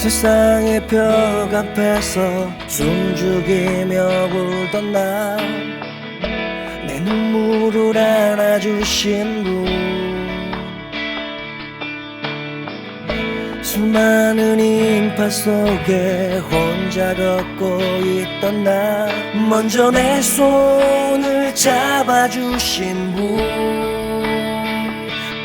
세상의 벽 앞에서 숨죽이며 울던 나 내 눈물을 안아주신 분. 수많은 인파 속에 혼자 걷고 있던 나 먼저 내 손을 잡아주신 분.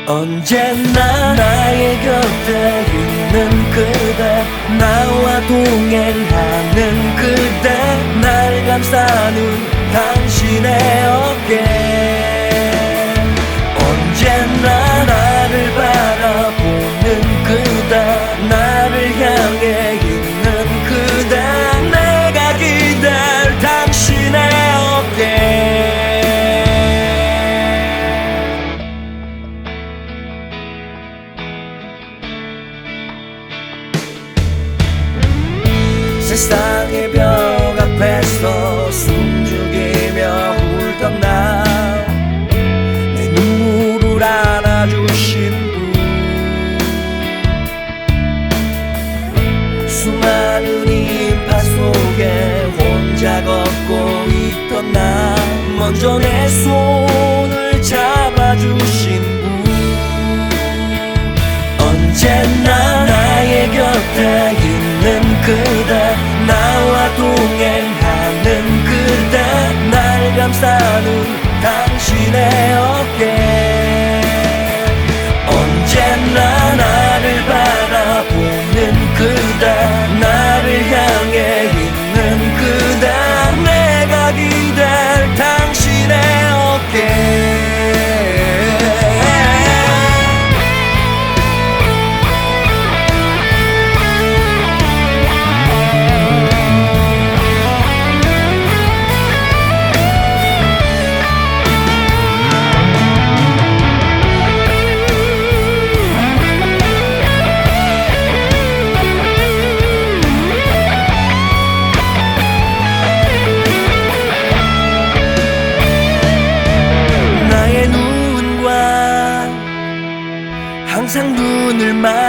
언제나 나의 곁에 있는 그대 나와 동행하는 그대 날 감싸는 당신의 어깨 세상의 벽 앞에서 숨죽이며 울던 나. 내 눈물을 안아주신 분 수많은 인파 속에 혼자 걷고 있던 나. 먼저 내 손을 잡아주신 분. 언제나 나의 곁에 있는 그 날 감싸는 당신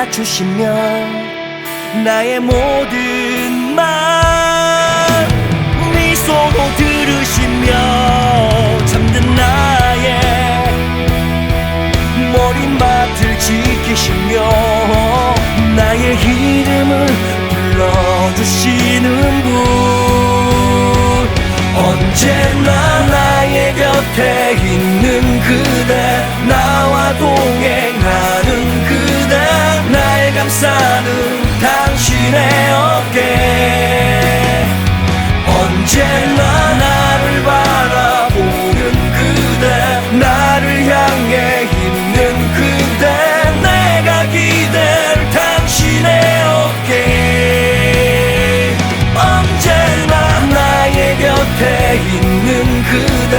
맞추시며 나의 모든 말 미소로 들으시며 잠든 나의 머리맡을 지키시며 나의 이름을 불러주시는 분. 언제나 나의 곁에 있는 그 당신의 어깨 언제나 나를 바라보는 그대 나를 향해 있는 그대 내가 기댈 당신의 어깨. 언제나 나의 곁에 있는 그대